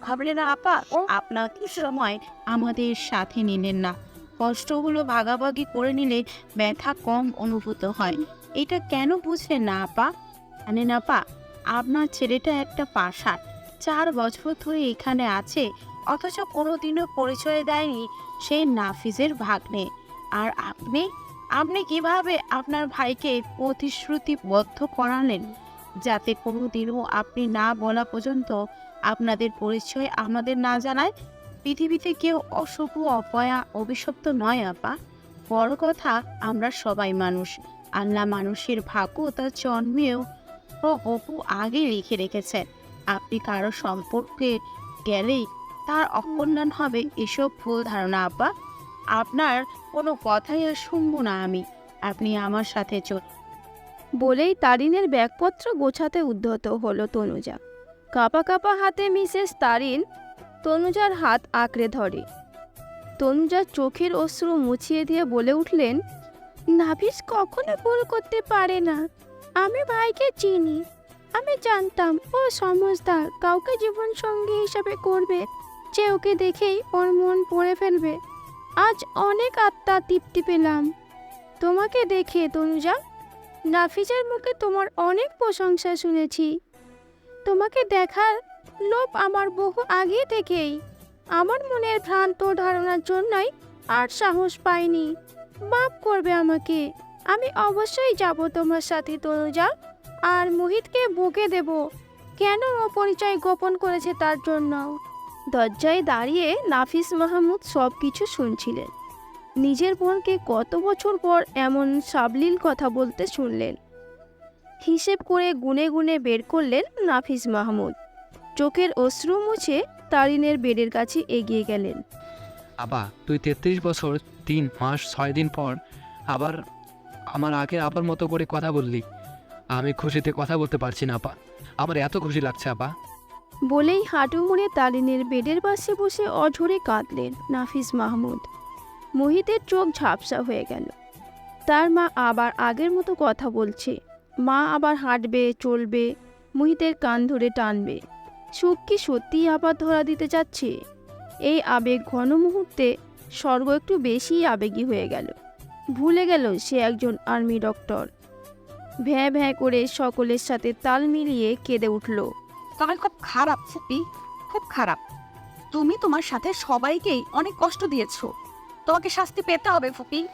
খাবেন না, আপা? আপনার কি সময় আমাদের সাথে নিলেন না। কষ্টগুলো ভাগাভাগি করে নিলে ব্যথা কম অনুভূত হয়। এটা কেন বুঝলেন না, আপা? জানেন আপা, আপনার ছেলেটা একটা পাশার চার বছর ধরে এখানে আছে, অথচ কোনোদিনও পরিচয় দেয়নি সে নাফিজের ভাগ্নে। আর আপনি আপনি কীভাবে আপনার ভাইকে প্রতিশ্রুতিবদ্ধ করালেন? যাতে কোনোদিনও আপনি না বলা পর্যন্ত আপনাদের পরিচয় আমাদের না জানায় পৃথিবীতে কেউ অশুভ, অপয়া, অভিশপ্ত নয়, আপা। বড় কথা, আমরা সবাই মানুষ। আল্লাহ মানুষের ভাগ্য তার জন্মেও ও অপু আগে লিখে রেখেছেন আপনি কারও সম্পর্কে গেলেই তার অকল্যাণ হবে এসব ভুল ধারণা, আপা। আপনার কোনো কথাই আর শুনব না আমি। আপনি আমার সাথে চল বলেই তারিনের ব্যাগপত্র গোছাতে উদ্ধত হলো তনুজা। কাপা কাপা হাতে মিসেস তারিন তনুজার হাত আঁকড়ে ধরে। তনুজার চোখের অশ্রু মুছিয়ে দিয়ে বলে উঠলেন নাভিস কখনো ভুল করতে পারে না। আমি ভাইকে চিনি। আমি জানতাম ও সমজদার কাউকে জীবন সঙ্গী হিসাবে করবে, যে ওকে দেখেই ওর মন পড়ে ফেলবে। আজ অনেক আত্মা তৃপ্তি পেলাম। তোমাকে দেখে তনুজা নাফিজের মুখে তোমার অনেক প্রশংসা শুনেছি। তোমাকে দেখার লোভ আমার বহু আগে থেকেই। আমার মনের ভ্রান্ত ধারণার জন্যই আর সাহস পাইনি। মাফ করবে আমাকে। আমি অবশ্যই যাব তোমার সাথে, তনুজা। আর মোহিতকে বকে দেব। কেন ও পরিচয় গোপন করেছে তার জন্য দরজায় দাঁড়িয়ে নাফিস মাহমুদ সব কিছু শুনছিলেন। নিজের বোনকে কত বছর পর এমন সাবলীল কথা বলতে শুনলেন। হিসেব করে গুনে গুনে বের করলেন নাফিস মাহমুদ। চোখের অশ্রু মুছে তারিনের বেডের কাছে এগিয়ে গেলেন। আবা তুই তেত্রিশ বছর তিন মাস ছয় দিন পর আবার আমার আগের আবার মতো করে কথা বললি। আমি খুশিতে কথা বলতে পারছি না আপা আমার এত খুশি লাগছে আপা বলেই হাঁটু মুড়ে তালিনের বেডের পাশে বসে অঝরে কাঁদলেন নাফিস মাহমুদ। মোহিতের চোখ ঝাপসা হয়ে গেল। তার মা আবার আগের মতো কথা বলছে। মা আবার হাঁটবে চলবে মুহিতের কান ধরে টানবে। সুখ কি সত্যিই আবার ধরা দিতে যাচ্ছে এই আবেগ ঘন মুহূর্তে স্বর্গ একটু বেশিই আবেগী হয়ে গেল। ভুলে গেল সে একজন আর্মি ডক্টর। ভ্যাঁ ভ্যাঁ করে সকলের সাথে তাল মিলিয়ে কেঁদে উঠল। তবে খুব খারাপ ফুপি খুব খারাপ। তুমি তোমার সাথে সবাইকেই অনেক কষ্ট দিয়েছ। তোমাকে শাস্তি পেতে হবে ফুপি।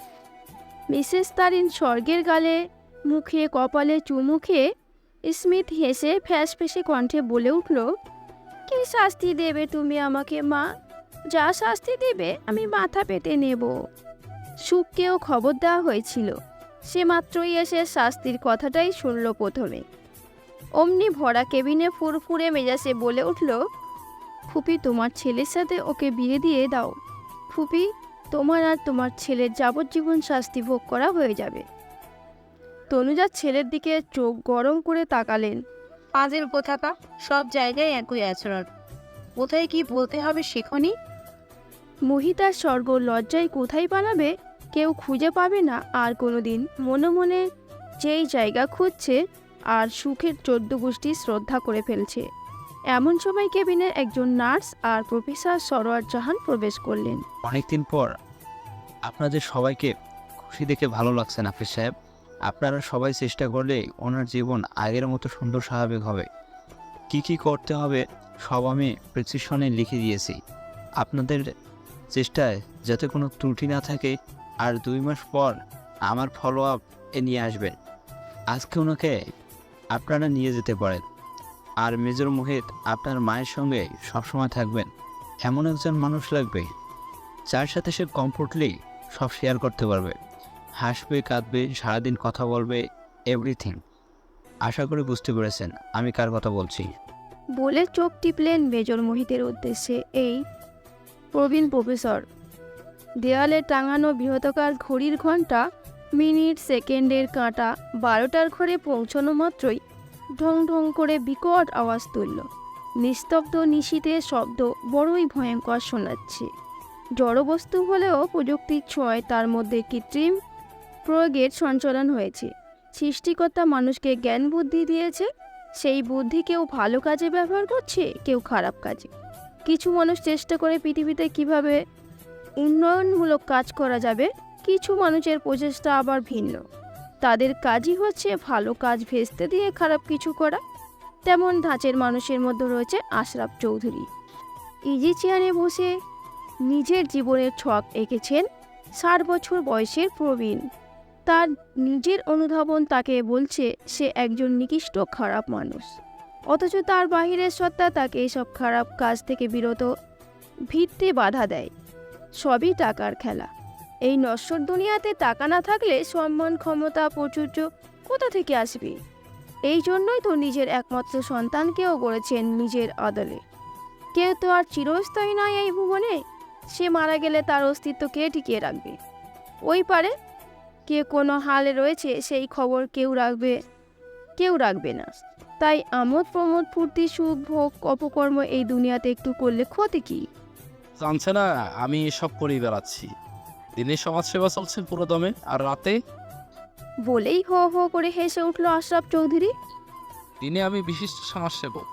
মিসেস তারিন স্বর্গের গালে মুখে কপালে চুমু খেয়ে স্মিথ হেসে ফ্যাস ফেসে কণ্ঠে বলে উঠল, কি শাস্তি দেবে তুমি আমাকে, মা? যা শাস্তি দেবে, আমি মাথা পেতে নেব। সুখকেও খবর দেওয়া হয়েছিল। সে মাত্রই এসে শাস্তির কথাটাই শুনল প্রথমে। অমনি ভরা কেবিনে ফুরফুরে মেজাজে বলে উঠল, ফুপি, তোমার ছেলের সাথে ওকে বিয়ে দিয়ে দাও। ফুপি, তোমার আর তোমার ছেলের যাবজ্জীবন শাস্তি ভোগ করা হয়ে যাবে। তনুজার ছেলের দিকে চোখ গরম করে তাকালেন। পাঁচের কোথাকা সব জায়গায় একই আচরণ। কোথায় কি বলতে হবে শেখনি মহিতার স্বর্গ লজ্জায় কোথায় পালাবে কেউ খুঁজে পাবে না আর কোনো দিন মনে মনে যেই জায়গা খুঁজছে আর সুখের চোদ্দ গোষ্ঠী শ্রদ্ধা করে ফেলছে। এমন সময় কেবিনের একজন নার্স আর প্রফেসর সরোয়ার জাহান প্রবেশ করলেন। অনেকদিন পর আপনাদের সবাইকে খুশি দেখে ভালো লাগছে নাফিস সাহেব। আপনারা সবাই চেষ্টা করলে ওনার জীবন আগের মতো সুন্দর স্বাভাবিক হবে। কি কি করতে হবে সব আমি প্রেসক্রিপশনে লিখে দিয়েছি। আপনাদের চেষ্টায় যাতে কোনো ত্রুটি না থাকে আর দুই মাস পর আমার ফলো আপ এ নিয়ে আসবেন। আজকে ওনাকে আপনারা নিয়ে যেতে পারেন। আর মেজর মোহিত আপনার মায়ের সঙ্গে সবসময় থাকবেন। এমন একজন মানুষ লাগবে, যার সাথে সে কমফোর্টলি সব শেয়ার করতে পারবে। হাসবে, কাঁদবে, সারাদিন কথা বলবে এভরিথিং আশা করি বুঝতে পেরেছেন আমি কার কথা বলছি। বলে চোখ টিপলেন মেজর মোহিতের উদ্দেশ্যে এই প্রবীণ প্রফেসর। দেয়ালে টাঙানো বৃহতকার ঘড়ির ঘণ্টা, মিনিট, সেকেন্ডের কাঁটা, বারোটার ঘরে পৌঁছানো মাত্রই ঢং ঢং করে বিকট আওয়াজ তুলল। নিস্তব্ধ নিশীতের শব্দ বড়ই ভয়ঙ্কর শোনাচ্ছে। জড়বস্তু হলেও প্রযুক্তির ছোঁয়ায় তার মধ্যে কৃত্রিম প্রয়োগের সঞ্চালন হয়েছে। সৃষ্টিকর্তা মানুষকে জ্ঞান বুদ্ধি দিয়েছে। সেই বুদ্ধি কেউ ভালো কাজে ব্যবহার করছে, কেউ খারাপ কাজে। কিছু মানুষ চেষ্টা করে পৃথিবীতে কীভাবে উন্নয়নমূলক কাজ করা যাবে, কিছু মানুষের প্রচেষ্টা আবার ভিন্ন। তাদের কাজই হচ্ছে ভালো কাজ ভেস্তে দিয়ে খারাপ কিছু করা। তেমন ধাঁচের মানুষের মধ্যে রয়েছে আশরাফ চৌধুরী। ইজি চেয়ারে বসে নিজের জীবনের ছক এঁকেছেন ষাট বছর বয়সের প্রবীণ। তার নিজের অনুধাবন তাকে বলছে, সে একজন নিকৃষ্ট খারাপ মানুষ। অথচ তার বাহিরের সত্তা তাকে এসব খারাপ কাজ থেকে বিরত ভিত্তি বাধা দেয়। সবই টাকার খেলা। এই নশ্বর দুনিয়াতে টাকা না থাকলে সম্মান, ক্ষমতা, প্রাচুর্য কোথা থেকে আসবে? এই জন্যই তো নিজের একমাত্র সন্তানকেও গড়েছেন নিজের আদলে। কেউ তো আর চিরস্থায়ী নয় এই ভুবনে। সে মারা গেলে তার অস্তিত্ব কে টিকিয়ে রাখবে? ওই পারে কে কোনো হালে রয়েছে সেই খবর কেউ রাখবে কেউ রাখবে না। তাই আমোদ প্রমোদ ফুর্তি সুখ ভোগ অপকর্ম এই দুনিয়াতে একটু করলে ক্ষতি কি? জানছে না আমি এসব করেই বেড়াচ্ছি। দিনে সমাজসেবা চলছে পুরো দমে আর রাতে? বলেই হো হো করে হেসে উঠল আশরাফ চৌধুরী। দিনে আমি বিশিষ্ট সমাজসেবক।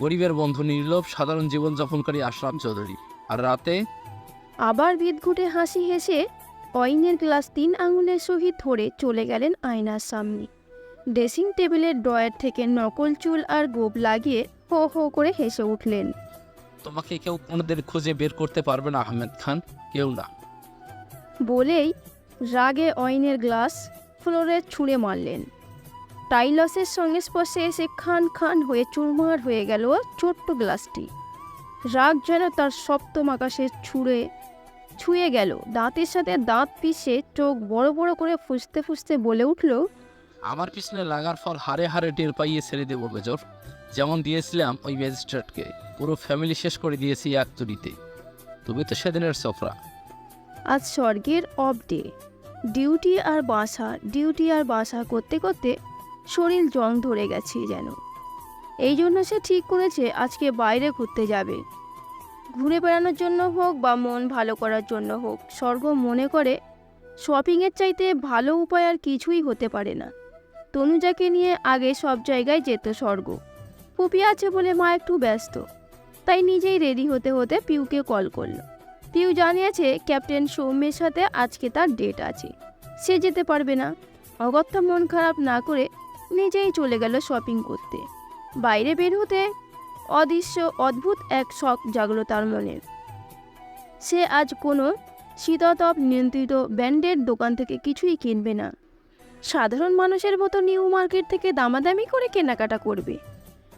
গরিবের বন্ধু নির্লোভ সাধারণ জীবনযাপনকারী আশরাম চৌধুরী। আর রাতে? আবার বিদঘুটে হাসি হেসে অইনের গ্লাস তিন আঙুলের সহিত ধরে চলে গেলেন আয়নার সামনে। ড্রেসিং টেবিলের ড্রয়ার থেকে নকল চুল আর গোপ লাগিয়ে হো হো করে হেসে উঠলেন। তোমাকে কেউ কোনোদিন খুঁজে বের করতে পারবে না আহমেদ খান কেউ না। বলেই রাগে অইনের গ্লাস ফ্লোরে ছুঁড়ে মারলেন। টাইলসের সঙ্গে স্পর্শে এসে খান খান হয়ে চুরমার হয়ে গেল ছোট্ট গ্লাসটি। রাগ যেন তার সপ্তম আকাশে ছুঁড়ে ছুঁয়ে গেল। দাঁতের সাথে দাঁত পিষে চোখ বড় বড় করে ফুসতে ফুসতে বলে উঠল আমার পিছনে লাগার ফল হারে হারে টের পাইয়ে ছেড়ে দেবো মেজর। যেমন দিয়েছিলাম ওই ম্যাজিস্ট্রেটকে। পুরো ফ্যামিলি শেষ করে দিয়েছি এক তুড়িতে তুমি তো সেদিনের সফরা। আজ স্বর্গের অফ ডে ডিউটি আর বাসা ডিউটি আর বাসা করতে করতে শরীর জং ধরে গেছে যেন। এই জন্য সে ঠিক করেছে আজকে বাইরে ঘুরতে যাবে। ঘুরে বেড়ানোর জন্য হোক বা মন ভালো করার জন্য হোক, স্বর্গ মনে করে শপিংয়ের চাইতে ভালো উপায় আর কিছুই হতে পারে না। তনুজাকে নিয়ে আগে সব জায়গায় যেত স্বর্গ। পুপি আছে বলে মা একটু ব্যস্ত। তাই নিজেই রেডি হতে হতে পিউকে কল করল। পিউ জানিয়েছে ক্যাপ্টেন সৌম্যের সাথে আজকে তার ডেট আছে। সে যেতে পারবে না। অগত্যা মন খারাপ না করে নিজেই চলে গেল শপিং করতে। বাইরে বের হতে অদৃশ্য, অদ্ভুত এক শখ জাগলো তার মনে। সে আজ কোনো শীততাপ নিয়ন্ত্রিত ব্যান্ডের দোকান থেকে কিছুই কিনবে না। সাধারণ মানুষের মতো নিউ মার্কেট থেকে দামাদামি করে কেনাকাটা করবে।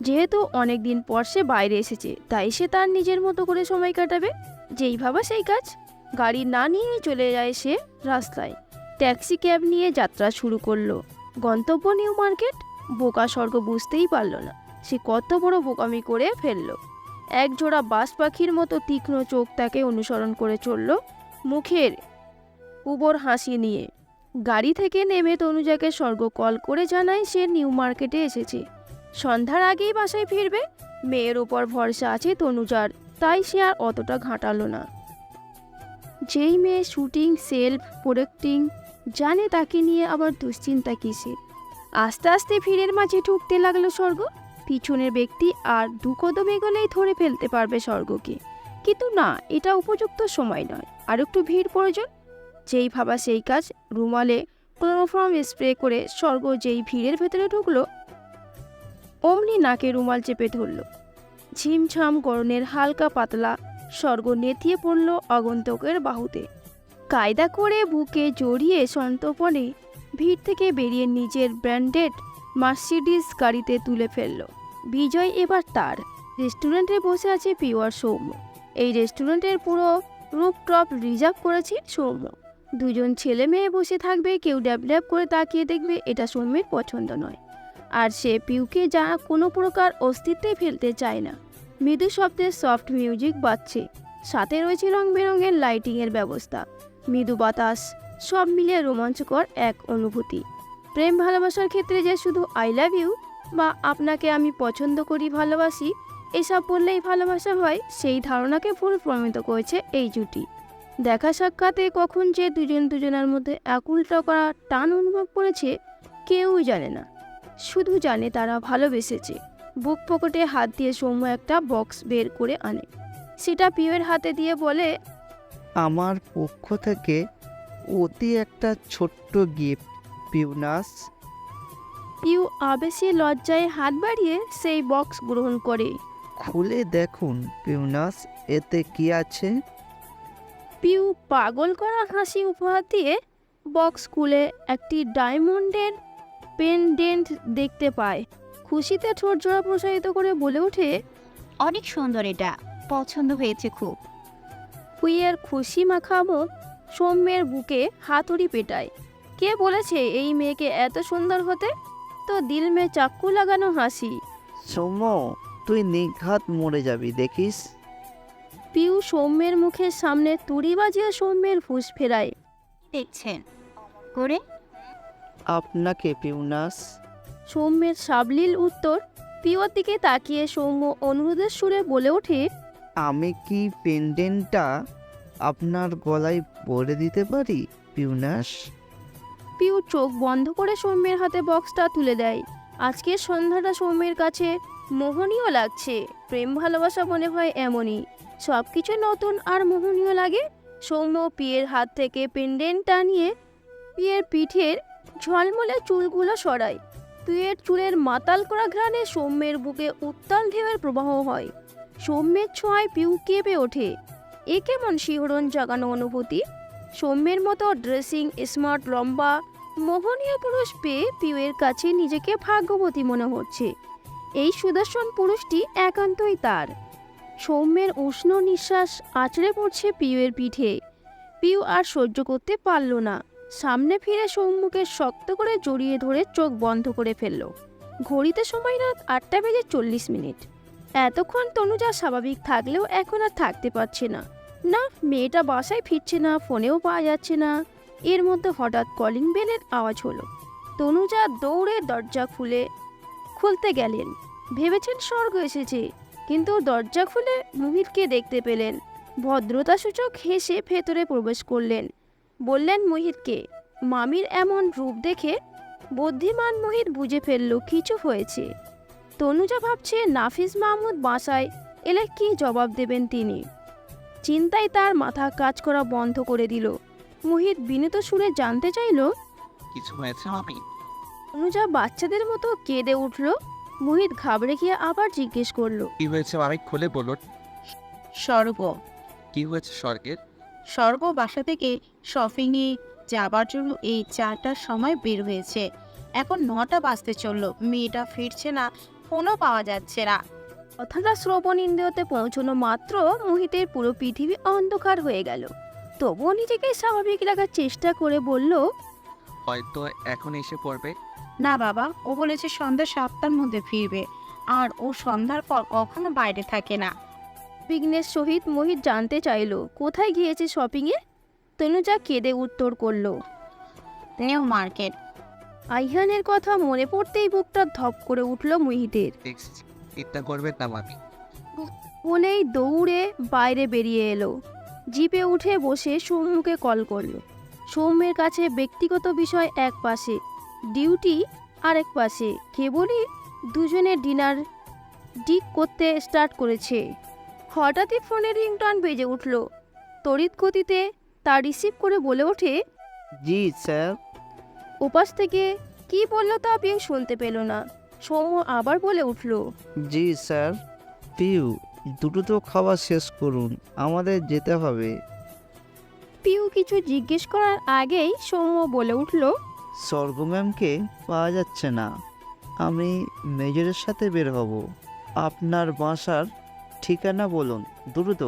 যেহেতু অনেক দিন পর সে বাইরে এসেছে, তাই সে তার নিজের মতো করে সময় কাটাবে। যেই ভাবা সেই কাজ। গাড়ি না নিয়েই চলে যায় সে রাস্তায়। ট্যাক্সি ক্যাব নিয়ে যাত্রা শুরু করল। গন্তব্য নিউ মার্কেট। বোকা স্বর্গ বুঝতেই পারল না। সে কত বড় বোকামি করে ফেলল। এক জোড়া বাস পাখির মতো তীক্ষ্ণ চোখ তাকে অনুসরণ করে চলল মুখের উবর হাসি নিয়ে। গাড়ি থেকে নেমে তনুজাকে স্বর্গ কল করে জানায় সে নিউ মার্কেটে এসেছে। সন্ধ্যার আগেই বাসায় ফিরবে। মেয়ের ওপর ভরসা আছে তনুজার, তাই সে আর অতটা ঘাঁটালো না। যেই মেয়ে শুটিং সেলফ প্রোডাক্টিং, জানে তাকে নিয়ে আবার দুশ্চিন্তা কিসে আস্তে আস্তে ভিড়ের মাঝে ঢুকতে লাগল স্বর্গ। পিছনের ব্যক্তি আর দু কদম এগোলেই ধরে ফেলতে পারবে স্বর্গকে। কিন্তু না, এটা উপযুক্ত সময় নয়। আর একটু ভিড় প্রয়োজন। যেই ভাবা সেই কাজ, রুমালে ক্লোরোফর্ম স্প্রে করে স্বর্গ যেই ভিড়ের ভেতরে ঢুকলো, অমনি নাকে রুমাল চেপে ধরলো। ঝিমঝাম গরনের হালকা পাতলা স্বর্গ নেতিয়ে পড়ল আগন্তকের বাহুতে। কায়দা করে বুকে জড়িয়ে সন্তপনে ভিড় থেকে বেরিয়ে নিজের ব্র্যান্ডেড মার্সিডিস গাড়িতে তুলে ফেলল। বিজয় এবার তার। রেস্টুরেন্টে বসে আছে পিওয়ার সৌম্য। এই রেস্টুরেন্টের পুরো রুপটপ রিজার্ভ করেছে সৌম্য। দুজন ছেলে মেয়ে বসে থাকবে, কেউ ড্যাব ড্যাব করে তাকিয়ে দেখবে এটা সৌম্যের পছন্দ নয়। আর সে পিউকে যা কোনো প্রকার অস্তিত্বে ফেলতে চায় না। মৃদু শব্দের সফট মিউজিক বাজছে। সাথে রয়েছে রং বেরঙের লাইটিংয়ের ব্যবস্থা। মৃদু বাতাস, সব মিলিয়ে রোমাঞ্চকর এক অনুভূতি। প্রেম ভালোবাসার ক্ষেত্রে যে শুধু আই লাভ ইউ বা আপনাকে আমি পছন্দ করি, ভালোবাসি, এসব বললেই ভালোবাসা হয়, সেই ধারণাকে ভুল প্রমিত করেছে এই জুটি। দেখা সাক্ষাতে কখন যে দুজন দুজনের মধ্যে একুলটা করা টান অনুভব করেছে, কেউই জানে না। শুধু জানে তারা ভালোবেসেছে। বুক পকেটে হাত দিয়ে সৌম্য একটা বক্স বের করে আনে। সেটা পিউয়ের হাতে দিয়ে বলে, আমার পক্ষ থেকে অতি একটা ছোট্ট গিফট পিউনাস পিউ আবেশে লজ্জায় হাত বাড়িয়ে সেই বক্স গ্রহণ করে। খুলে দেখুন পিউনাস এতে কি আছে? পিউ পাগল করা হাসি উপহার দিয়ে বক্স খুলে একটি ডায়মন্ডের পেনডেন্ট দেখতে পায়। খুশিতে ঠোঁট জোড়া প্রসারিত করে বলে ওঠে অনেক সুন্দর এটা পছন্দ হয়েছে খুব। কুইয়ের খুশি মাখা মুখ সৌম্যের বুকে হাতুড়ি পেটায়। কে বলেছে এই মেয়েকে এত সুন্দর হতে? তো দিল মে চাক্কু লাগানো হাসি। সৌম্য তুই নিঘাত মরে যাবি দেখিস? পিউ সৌম্যের মুখের সামনে তুড়ি বাজিয়ে সৌম্যের ফুস ফেরায়। দেখছেন করে? আপনাকে পিউনাস সৌম্যের সাবলীল উত্তর পিওর দিকে তাকিয়ে সৌম্য অনুরোধের সুরে বলে ওঠে আমি কি পেন্ডেন্টটা আপনার গলায় পরে দিতে পারি পিউনাস পিউ চোখ বন্ধ করে সৌম্যের হাতে বক্সটা তুলে দেয়। আজকের সন্ধ্যাটা সৌম্যের কাছে মোহনীয় লাগছে, প্রেম ভালোবাসা মনে হয় এমনই। সব কিছু নতুন আর মোহনীয় লাগে? সৌম্য পিয়ের হাত থেকে পেন্ডেন্টটা টানিয়ে পিয়ের পিঠের ঝলমলে চুলগুলো সরায়। পিয়ের চুলের মাতাল করা ঘ্রাণে সৌম্যের বুকে উত্তাল ঢেউয়ের প্রবাহ হয়। সৌম্যের ছোঁয়ায় পিউ কেঁপে ওঠে। এ কেমন শিহরণ জাগানো অনুভূতি? সৌম্যের মতো ড্রেসিং, স্মার্ট, লম্বা, মোহনীয় পুরুষ পেয়ে পিউয়ের কাছে নিজেকে ভাগ্যবতী মনে হচ্ছে। এই সুদর্শন পুরুষটি একান্তই তার। সৌম্যের উষ্ণ নিঃশ্বাস আঁচড়ে পড়ছে পিউয়ের পিঠে। পিউ আর সহ্য করতে পারল না। সামনে ফিরে সৌম্যকে শক্ত করে জড়িয়ে ধরে চোখ বন্ধ করে ফেলল। ঘড়িতে সময় রাত আটটা বেজে চল্লিশ মিনিট। এতক্ষণ তনুজা স্বাভাবিক থাকলেও এখন আর থাকতে পারছে না। না, মেয়েটা বাসায় ফিরছে না, ফোনেও পাওয়া যাচ্ছে না। এর মধ্যে হঠাৎ কলিং বেলের আওয়াজ হলো। তনুজা দৌড়ে দরজা খুলে, খুলতে গেলেন। ভেবেছেন স্বর্গ এসেছে, কিন্তু দরজা খুলে মুহিতকে দেখতে পেলেন। ভদ্রতাসূচক হেসে ভেতরে প্রবেশ করলেন। বললেন মুহিতকে, মামির এমন রূপ দেখে বুদ্ধিমান মুহিত বুঝে ফেলল কিছু হয়েছে। তনুজা ভাবছে নাফিস মাহমুদ বাসায় এলে কি জবাব দেবেন তিনি? চিন্তায় তার মাথা কাজ করা বন্ধ করে দিল। মোহিত বিনীত সুরে জানতে চাইল কিছু হয়েছে আমি অনুজা বাচ্চাদের মতো কেঁদে উঠল। মোহিত ঘাবড়ে গিয়ে আবার জিজ্ঞেস করল কি হয়েছে আমি খুলে বলুন। স্বর্গ। কি হয়েছে স্বর্গের? স্বর্গ বাসা থেকে শপিং শপিংয়ে যাবার জন্য এই চারটার সময় বের হয়েছে। এখন নটা বাজতে চলল। মেয়েটা ফিরছে না ফোনও পাওয়া যাচ্ছে না। কথাটা শ্রবণ ইন্দ্রিয়তে পৌঁছানো মাত্র মোহিতের পুরো পৃথিবী অন্ধকার হয়ে গেল। তবুও নিজেকে স্বাভাবিক রাখার চেষ্টা করে বলল হয়তো এখন এসে পড়বে। না বাবা ও বলেছে সন্ধ্যা সাতটার মধ্যে ফিরবে আর ও সন্ধ্যার পর কখনো বাইরে থাকে না। বিঘ্নের সহিত মোহিত জানতে চাইল কোথায় গিয়েছে শপিংয়ে তনুজা কেঁদে উত্তর করল নিউ মার্কেট। আইহানের কথা মনে পড়তেই বুকটা ধপ করে উঠল মোহিতের। চিন্তা করবেন না মামি। বলেই দৌড়ে বাইরে বেরিয়ে এলো। জিপে উঠে বসে সৌম্যকে কল করল। সৌম্যের কাছে ব্যক্তিগত বিষয় এক পাশে ডিউটি আরেক পাশে কেবলই দুজনে ডিনার ডিক করতে স্টার্ট করেছে। হঠাৎই ফোনের রিংটন বেজে উঠল। তড়িৎ গতিতে তা রিসিভ করে বলে ওঠে জি স্যার। ওপাশ থেকে কি বলল তা পিউ শুনতে পেল না। সৌম্য আবার বলে উঠল জি স্যার। পিউ দুটো তো খাওয়া শেষ করুন আমাদের যেতে হবে। পিউ কিছু জিজ্ঞেস করার আগেই সৌম্য বলে উঠল স্বর্গ ম্যামকে পাওয়া যাচ্ছে না। আমি মেজরের সাথে বের হব। আপনার বাসার ঠিকানা বলুন দ্রুত।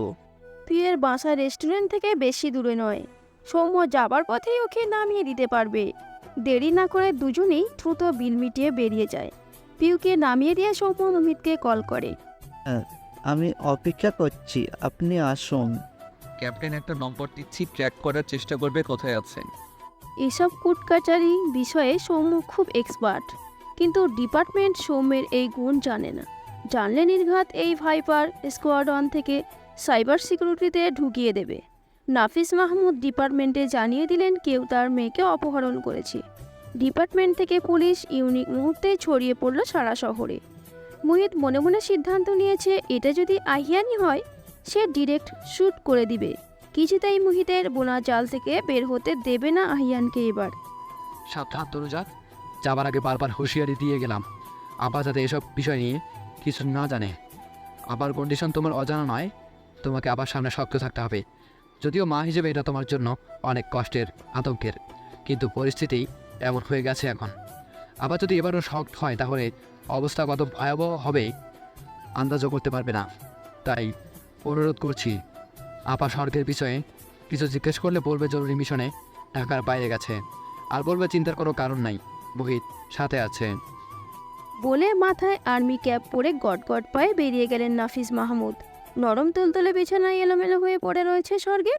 পিউয়ের বাসা রেস্টুরেন্ট থেকে বেশি দূরে নয়। সৌম্য যাবার পথেই ওকে নামিয়ে দিতে পারবে। দেরি না করে দুজনেই দ্রুত বিল মিটিয়ে বেরিয়ে যায়। পিউকে নামিয়ে দিয়ে সৌম্য মোহিতকে কল করে। আমি অপেক্ষা করছি আপনি আসুন। ক্যাপ্টেন একটা নম্বর দিচ্ছি ট্র্যাক করার চেষ্টা করবে কোথায় আছেন? এসব কুটকাচারি বিষয়ে সৌম্য খুব এক্সপার্ট কিন্তু ডিপার্টমেন্ট সৌম্যের এই গুণ জানে না। জানলে নির্ঘাত এই ভাইপার স্কোয়াডন থেকে সাইবার সিকিউরিটিতে ঢুকিয়ে দেবে। নাফিস মাহমুদ ডিপার্টমেন্টে জানিয়ে দিলেন কেউ তার মেয়েকে অপহরণ করেছে। ডিপার্টমেন্ট থেকে পুলিশ ইউনিক মুহূর্তে ছড়িয়ে পড়ল সারা শহরে। মুহিত মনে মনে সিদ্ধান্ত নিয়েছে, এটা যদি আহিয়ানি হয়, সে ডিরেক্ট শ্যুট করে দিবে। কিছুতেই মুহিতের বোনা জাল থেকে বের হতে দেবে না আহিয়ানকে এবার। সাবধান তনুজা যাবার আগে বারবার হুঁশিয়ারি দিয়ে গেলাম। আপা যাতে এসব বিষয় নিয়ে কিছু না জানে। আবার কন্ডিশন তোমার অজানা নয়, তোমাকে আবার সামনে শক্ত থাকতে হবে। যদিও মা হিসেবে এটা তোমার জন্য অনেক কষ্টের, আতঙ্কের। কিন্তু পরিস্থিতি এমন হয়ে গেছে এখন। আবার যদি এবারও শক্ত হয়, তাহলে অবস্থা কত ভয়াবহ হবে, আন্দাজও করতে পারবে না। তাই অনুরোধ করছি, আপা স্বর্গের বিষয়ে কিছু জিজ্ঞেস করলে বলবে জরুরি মিশনে, ঢাকার বাইরে গেছে। আর বলবে চিন্তার কোনো কারণ নাই, বহিত সাথে আছে। বলে মাথায় আর্মি ক্যাপ পরে গট গট পায়ে বেরিয়ে গেলেন নাফিস মাহমুদ। নরম তুলতুলে বিছানায় এলোমেলো হয়ে পড়ে রয়েছে স্বর্গে।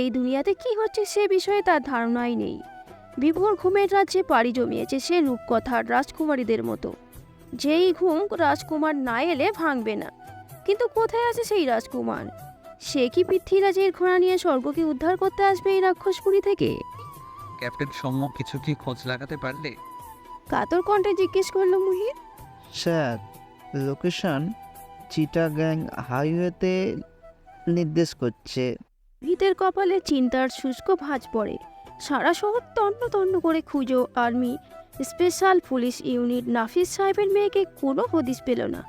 এই দুনিয়াতে কি হচ্ছে সে বিষয়ে তার ধারণাই নেই। বিভোর ঘুমের রাজ্যে পাড়ি জমিয়েছে সে রূপকথার রাজকুমারীদের মতো। যেই ঘুম রাজকুমার না এলে ভাঙবে না। কিন্তু কোথায় আছে সেই রাজকুমার? সে কি পৃথ্বীরাজের ঘোড়া নিয়ে স্বর্গকে উদ্ধার করতে আসবে এই রাক্ষসপুরী থেকে? ক্যাপ্টেন সৌম্য কিছু কি খোঁজ লাগাতে পারলে? কাতর কণ্ঠে জিজ্ঞেস করল মুহিত স্যার লোকেশন চিটাগ্যাং হাইওয়েতে নির্দেশ করছে। ভিতের কপালে চিন্তার শুষ্ক ভাঁজ পড়ে। সারা শহর তন্ন তন্ন করে খুঁজো, army. Special police unit Nafis সাহেবের মেয়েকে কোনো হদিস পেল না।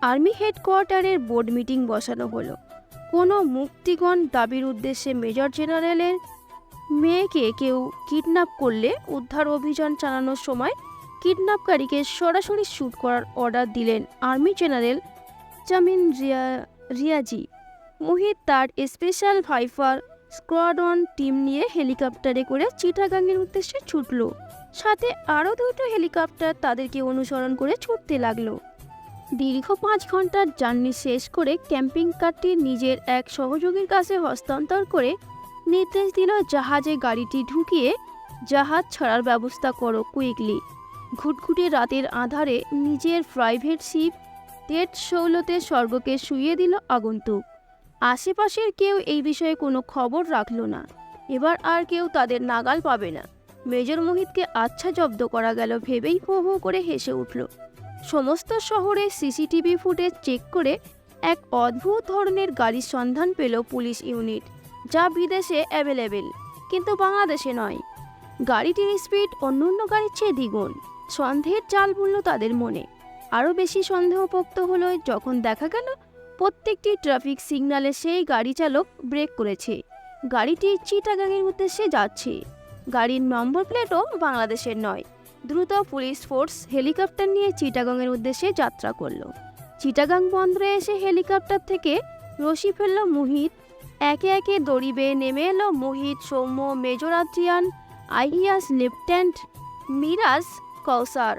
আর্মি হেডকোয়ার্টারের বোর্ড মিটিং বসানো হলো। কোনো মুক্তিগণ দাবির উদ্দেশ্যে মেজর জেনারেলের মেয়েকে কেউ কিডন্যাপ করলে উদ্ধার অভিযান চালানোর সময় কিডন্যাপকারীকে সরাসরি শ্যুট করার অর্ডার দিলেন আর্মি জেনারেল জামিন রিয়া রিয়াজি। মুহিত তার স্পেশাল ভাইফার স্কোয়াডন টিম নিয়ে হেলিকপ্টারে করে চিটাগাংয়ের উদ্দেশ্যে ছুটল। সাথে আরও দুটো হেলিকপ্টার তাদেরকে অনুসরণ করে ছুটতে লাগল। দীর্ঘ পাঁচ ঘণ্টার জার্নি শেষ করে ক্যাম্পিং কারটি নিজের এক সহযোগীর কাছে হস্তান্তর করে নির্দেশ দিল জাহাজে গাড়িটি ঢুকিয়ে জাহাজ ছাড়ার ব্যবস্থা করো কুইকলি। ঘুটঘুটে রাতের আধারে নিজের প্রাইভেট শিপ তেট শৌলতে স্বর্গকে শুইয়ে দিল আগন্তুক। আশেপাশের কেউ এই বিষয়ে কোনো খবর রাখল না। এবার আর কেউ তাদের নাগাল পাবে না। মেজর মোহিতকে আচ্ছা জব্দ করা গেল ভেবেই হো হো করে হেসে উঠল। সমস্ত শহরে সিসিটিভি ফুটেজ চেক করে এক অদ্ভুত ধরনের গাড়ির সন্ধান পেল পুলিশ ইউনিট, যা বিদেশে অ্যাভেলেবেল, কিন্তু বাংলাদেশে নয়। গাড়িটির স্পিড অন্য অন্য গাড়ির চেয়ে দ্বিগুণ। সন্দেহের চাল বুনল তাদের মনে। আরও বেশি সন্দেহপোক্ত হলো যখন দেখা গেল প্রত্যেকটি ট্রাফিক সিগন্যালে সেই গাড়ি চালক ব্রেক করেছে। গাড়িটি চিটাগাংয়ের উদ্দেশ্যে যাচ্ছে। গাড়ির নম্বর প্লেটও বাংলাদেশের নয়। দ্রুত পুলিশ ফোর্স হেলিকপ্টার নিয়ে চিটাগাংয়ের উদ্দেশ্যে যাত্রা করল। চিটাগাং বন্দরে এসে হেলিকপ্টার থেকে রশি ফেলল মোহিত। একে একে দড়ি বেয়ে নেমে এলো Mohit, Soumya, major Adrian Ayas lieutenant Miraj Kausar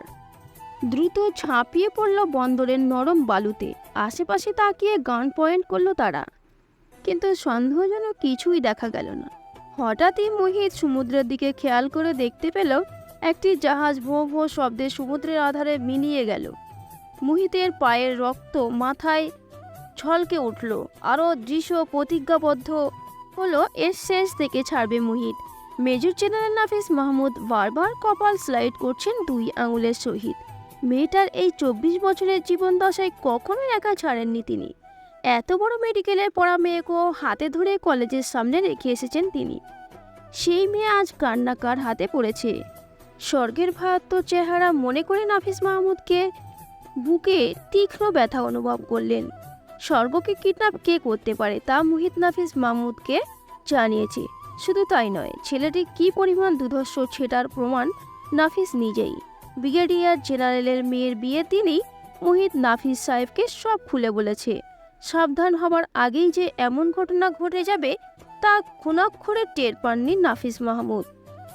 দ্রুত ঝাঁপিয়ে পড়ল বন্দরের নরম বালুতে। আশেপাশে তাকিয়ে গান পয়েন্ট করল তারা। কিন্তু সন্দেহজনক কিছুই দেখা গেল না। হঠাৎই মোহিত সমুদ্রের দিকে খেয়াল করে দেখতে পেল, একটি জাহাজ ভো ভো শব্দে সমুদ্রের আধারে মিলিয়ে গেল। মোহিতের পায়ের রক্ত মাথায় ছলকে উঠল। আরও দৃশ্য প্রতিজ্ঞাবদ্ধ হলো, এর শেষ থেকে ছাড়বে মোহিত। মেজর জেনারেল নাফিস মাহমুদ বারবার কপাল স্লাইড করছেন দুই আঙুলের সহিত। মেয়েটার এই চব্বিশ বছরের জীবন দশায় একা ছাড়েননি তিনি। এত বড় মেডিকেলের পড়া মেয়েকেও হাতে ধরে কলেজের সামনে রেখে এসেছেন তিনি। সেই মেয়ে আজ কান্নাকার হাতে পড়েছে। স্বর্গের ভয়াত্ম চেহারা মনে করে নাফিস মাহমুদকে বুকে তীক্ষ্ণ ব্যথা অনুভব করলেন। স্বর্গকে কিডন্যাপ কে করতে পারে তা মুহিত নাফিস মাহমুদকে জানিয়েছে। শুধু তাই নয় ছেলেটি কি পরিমাণ দুধস্ব সেটার প্রমাণ নাফিস নিজেই। ব্রিগেডিয়ার জেনারেলের মেয়ের বিয়ে দিনই মুহিত নাফিস সাহেবকে সব খুলে বলেছে। সাবধান হবার আগেই যে এমন ঘটনা ঘটে যাবে, তা খুনাক্ষরে টের পাননি নাফিস মাহমুদ।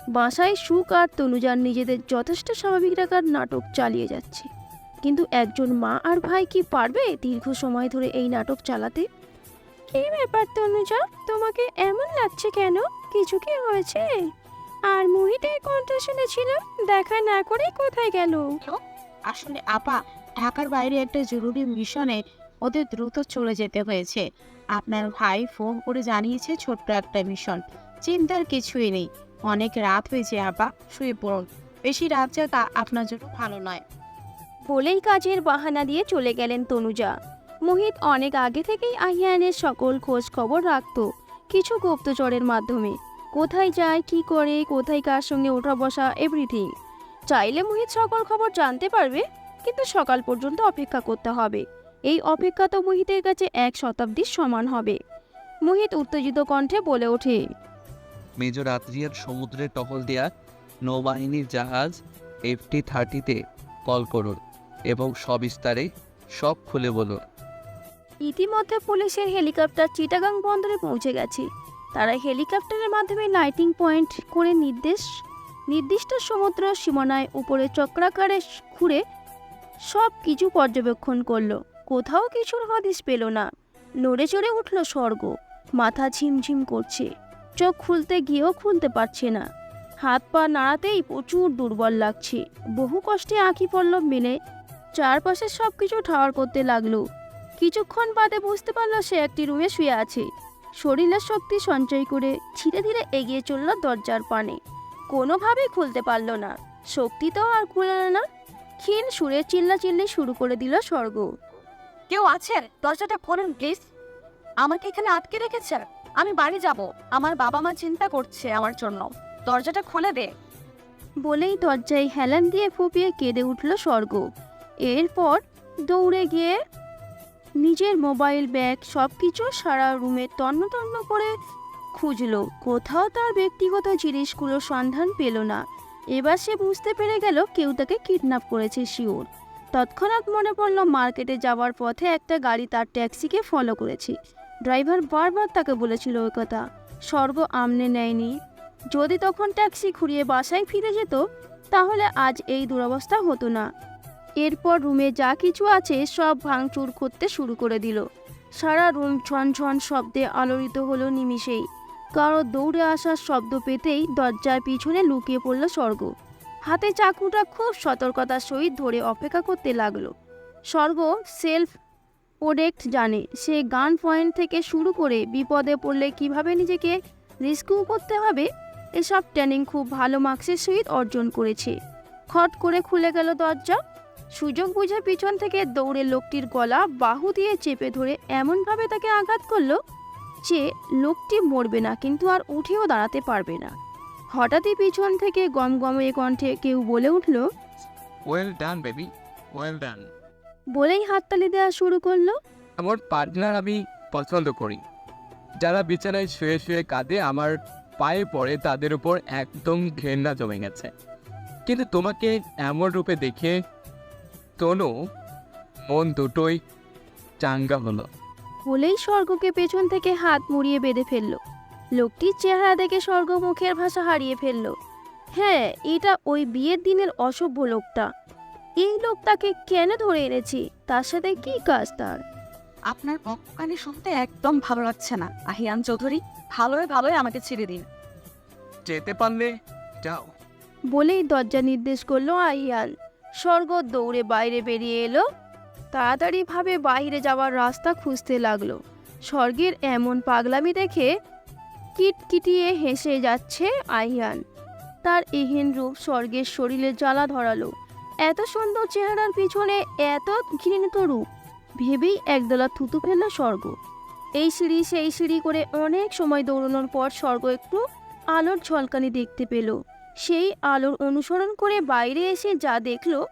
বাসায় সুখ আর তনুজার নিজেদের যথেষ্ট স্বাভাবিক রাখার নাটক চালিয়ে যাচ্ছে। কিন্তু একজন মা আর ভাই কি পারবে দীর্ঘ সময় ধরে এই নাটক চালাতে? এই ব্যাপার, তনুজা, তোমাকে এমন লাগছে কেন? কিছু কি হয়েছে? আর মোহিতের কণ্ঠ শুনেছিলাম দেখা না করে কোথায় গেল? আসলে আপা ঢাকার বাইরে একটা জরুরি মিশনে ওদের দ্রুত চলে যেতে হয়েছে। আপনার ভাই ফোন করে জানিয়েছে ছোট্ট একটা মিশন। চিন্তার কিছুই নেই। অনেক রাত হয়েছে আপা শুয়ে পড়ুন। বেশি রাত জাগা আপনার জন্য ভালো নয়। বলেই কাজের বাহানা দিয়ে চলে গেলেন তনুজা। মোহিত অনেক আগে থেকেই আহিয়ানের সকল খোঁজ খবর রাখতো কিছু গুপ্তচরের মাধ্যমে। কোথায় যায় কি করে কোথায় কার সঙ্গে ওঠা বসা এভরিথিং চাইলে মোহিত সকল খবর জানতে পারবে কিন্তু সকাল পর্যন্ত অপেক্ষা করতে হবে। এই অপেক্ষা তো মোহিতের কাছে এক শতাব্দীর সমান হবে। মোহিত উত্তেজিত কণ্ঠে বলে ওঠে মেজর আদ্রিয়ান সমুদ্রে টহল দেয়া নৌবাহিনীর জাহাজ এফটি থার্টিতে কল করুন এবং সবিস্তারে সব খুলে বলুন। ইতিমধ্যে পুলিশের হেলিকপ্টার চিটাগাং বন্দরে পৌঁছে গেছে। তারা হেলিকপ্টারের মাধ্যমে লাইটিং পয়েন্ট করে নির্দেশ, নির্দিষ্ট সমুদ্র সীমানায় উপরে চক্রাকারে ঘুরে সব কিছু পর্যবেক্ষণ করল। কোথাও কিছুর হদিস পেল না। নড়ে চড়ে উঠল স্বর্গ। মাথা ঝিমঝিম করছে। চোখ খুলতে গিয়েও খুলতে পারছে না। হাত পা নাড়াতেই প্রচুর দুর্বল লাগছে। বহু কষ্টে আঁকি পড়ল মেলে। চারপাশে সব কিছু ঠাওয়ার করতে লাগল। কিছুক্ষণ বাদে বুঝতে পারল সে একটি রুমে শুয়ে আছে। শরীরের শক্তি সঞ্চয় করে ধীরে ধীরে এগিয়ে চলল দরজার পানে। কোনোভাবেই খুলতে পারল না। শক্তি তো আর খুলে না। ক্ষীণ সুরে চিল্লাচিল্লি শুরু করে দিল স্বর্গ। কেউ আছেন? দরজাটা খোলেন প্লিজ। আমাকে এখানে আটকে রেখেছে আমি বাড়ি যাব। আমার বাবা মা চিন্তা করছে আমার জন্য। দরজাটা খুলে দে। বলেই দরজায় হেলান দিয়ে ফুপিয়ে কেঁদে উঠল স্বর্গ। এরপর দৌড়ে গিয়ে নিজের মোবাইল ব্যাগ সব কিছু সারা রুমে তন্ন তন্ন করে খুঁজলো। কোথাও তার ব্যক্তিগত জিনিসগুলোর সন্ধান পেল না। এবার সে বুঝতে পেরে গেল কেউ তাকে কিডন্যাপ করেছে শিওর। তৎক্ষণাৎ মনে পড়ল মার্কেটে যাওয়ার পথে একটা গাড়ি তার ট্যাক্সিকে ফলো করেছে। ড্রাইভার বারবার তাকে বলেছিল ওই কথা। স্বর্গ আমনে নেয়নি। যদি তখন ট্যাক্সি ঘুরিয়ে বাসায় ফিরে যেত, তাহলে আজ এই দুরবস্থা হতো না। এরপর রুমে যা কিছু আছে সব ভাঙচুর করতে শুরু করে দিল। সারা রুম ঝনঝন শব্দে আলোড়িত হলো নিমিষেই। কারও দৌড়ে আসার শব্দ পেতেই দরজার পিছনে লুকিয়ে পড়ল স্বর্গ। হাতে চাকুটা খুব সতর্কতার সহিত ধরে অপেক্ষা করতে লাগল। স্বর্গ সেলফ প্রোডেক্ট জানে, সে গান পয়েন্ট থেকে শুরু করে বিপদে পড়লে কীভাবে নিজেকে রিস্কিউ করতে হবে? এসব ট্রেনিং খুব ভালো মার্কসের সহিত অর্জন করেছে। খট করে খুলে গেল দরজা। সুযোগ বুঝে পিছন থেকে দৌড়ে লোকটির গলা বাহু দিয়ে চেপে ধরে এমনভাবে তাকে আঘাত করল যে লোকটি মরবে না কিন্তু আর উঠেও দাঁড়াতে পারবে না। হঠাৎই পিছন থেকে গম গমগমে কণ্ঠে কেউ বলে উঠল well done baby well done বলেই হাততালি দেওয়া শুরু করল। আমার পার্টনার আমি পছন্দ করি। যারা বিছানায় শুয়ে শুয়ে কাঁদে আমার পায়ে পড়ে তাদের উপর একদম ঘেন্না জমে গেছে। কিন্তু তোমাকে এমন রূপে দেখে তনু মন দুটোই চাঙ্গা হলো। বলেই স্বর্গকে পেছন থেকে হাত মুড়িয়ে বেঁধে ফেলল। লোকটির চেহারা দেখে স্বর্গ মুখের ভাষা হারিয়ে ফেলল। হ্যাঁ এটা ওই বিয়ের দিনের অসভ্য লোকটা। এই লোকটাকে কেন ধরে এনেছি? তার সাথে কি কাজ তার? আপনার বককানি শুনতে একদম ভালো লাগছে না আহিয়ান চৌধুরী। ভালোই ভালোই আমাকে ছেড়ে দিন। যেতে পারলে যাও। বলেই দরজা নির্দেশ করল আইয়ান স্বর্গ দৌড়ে বাইরে বেরিয়ে এলো। তাড়াতাড়ি ভাবে বাইরে যাওয়ার রাস্তা খুঁজতে লাগল। স্বর্গের এমন পাগলামি দেখে কিটকিটিয়ে হেসে যাচ্ছে আইয়ান। তার এহেন রূপ স্বর্গের শরীরে জ্বালা ধরালো। এত সুন্দর চেহারার পিছনে এত ঘৃণিত রূপ। ভেবেই একদলা থুতু ফেলল স্বর্গ। এই সিঁড়ি সেই সিঁড়ি করে অনেক সময় দৌড়ানোর পর স্বর্গ একটু আলোর ঝলকানি দেখতে পেল। সেই আলোর অনুসরণ করে বাইরে এসে যা দেখল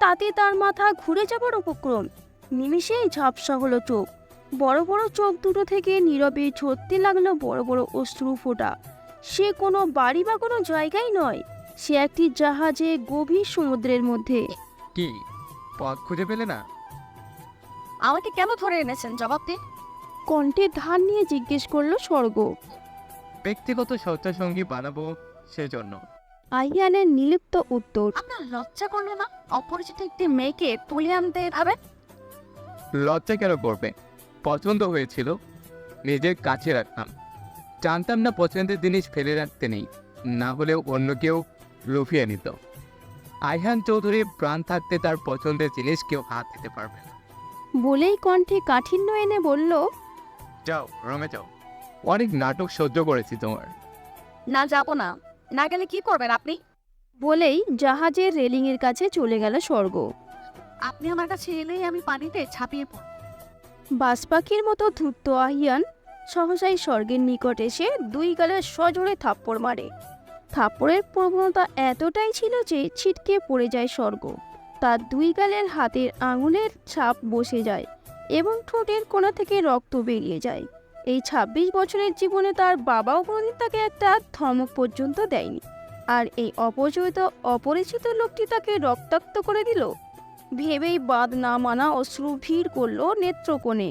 তাতে তার মাথা ঘুরে যাবার উপক্রম। নিমিষেই ঝাপসা হলো চোখ। বড় বড় চোখ দুটো থেকে নীরবে ঝরতে লাগল বড় বড় অশ্রু ফোঁটা। সে কোনো বাড়ি বা কোনো জায়গায় নয় সে একটি জাহাজে গভীর সমুদ্রের মধ্যে। কি? পথ খুঁজে পেলে না? আমাকে কেন ধরে এনেছেন জবাব দিন। কণ্ঠে ধান নিয়ে জিজ্ঞেস করল স্বর্গ। ব্যক্তিগত সঙ্গী বানাবো সেজন্য। আইয়ানের নিলিপ্ত উত্তর। আপনার লজ্জা করল না? অপরিচিত একটি মেয়েকে তুলে আনতে এভাবে লজ্জা কেন করবে? পছন্দ হয়েছিল। নিজের কাছে রাখতাম। জানতাম না পছন্দের জিনিস ফেলে রাখতে নেই। না হলেও অন্য কেউ লুফিয়ে নিত। আইহান চৌধুরী প্রাণ থাকতে তার পছন্দের জিনিস কেউ হাত দিতে পারবে না। বলেই কণ্ঠে কাঠিন্য এনে বলল যাও রমে যাও। অনেক নাটক সহ্য করেছি তোমার। না যাব না। না গেলে কি করবেন আপনি? বলেই জাহাজের রেলিংয়ের কাছে চলে গেল স্বর্গ। আপনি আমার কাছে এলেই আমি পানিতে ছাপিয়ে পড়ব। বাজ পাখির মতো ধূর্ত আহিয়ান সহসাই স্বর্গের নিকট এসে দুই গালে সজোরে থাপ্পড় মারে। থাপ্পড়ের প্রবণতা এতটাই ছিল যে ছিটকে পড়ে যায় স্বর্গ। তার দুই গালের হাতের আঙুলের ছাপ বসে যায় এবং ঠোঁটের কোণা থেকে রক্ত বেরিয়ে যায়। এই ২৬ বছরের জীবনে তার বাবাও কোনোদিন তাকে একটা ধমক পর্যন্ত দেয়নি। আর এই অপরিচিত অপরিচিত লোকটি তাকে রক্তাক্ত করে দিল। ভেবেই বাদ না মানা অশ্রু ভিড় করল নেত্রকোণে।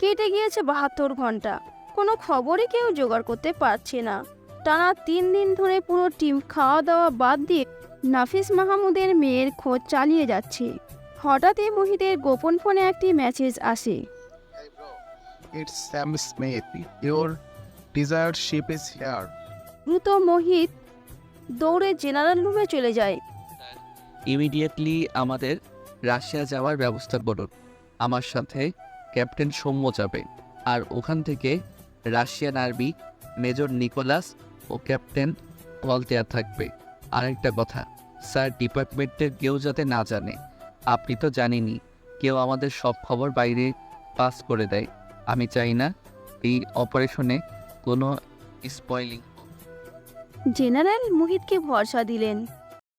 কেটে গিয়েছে বাহাত্তর ঘণ্টা কোনো খবরই কেউ জোগাড় করতে পারছে না। টানা তিন দিন ধরে পুরো টিম খাওয়া দাওয়া বাদ দিয়ে নাফিস মাহমুদের মেয়ের খোঁজ চালিয়ে যাচ্ছে। হঠাৎই মোহিতের গোপন ফোনে একটি মেসেজ আসে। It's Sam Smith. Your desired ship is here. দ্রুত মোহিত দৌড়ে জেনারেল রুমে চলে যায়। ইমিডিয়েটলি আমাদের রাশিয়া যাওয়ার ব্যবস্থা করুন। আমার সাথে ক্যাপ্টেন সৌম্য যাবে। আর ওখান থেকে রাশিয়ান আর্মি মেজর নিকোলাস ও ক্যাপ্টেন ভলতেয়ার থাকবে। আরেকটা কথা স্যার ডিপার্টমেন্টের কেউ যাতে না জানে আপনি তো জানেনই কেউ আমাদের সব খবর বাইরে পাস করে দেয়। আমি চাই না এই অপারেশনে কোনো স্পয়লিং জেনারেল মুহিতকে ভরসা দিলেন।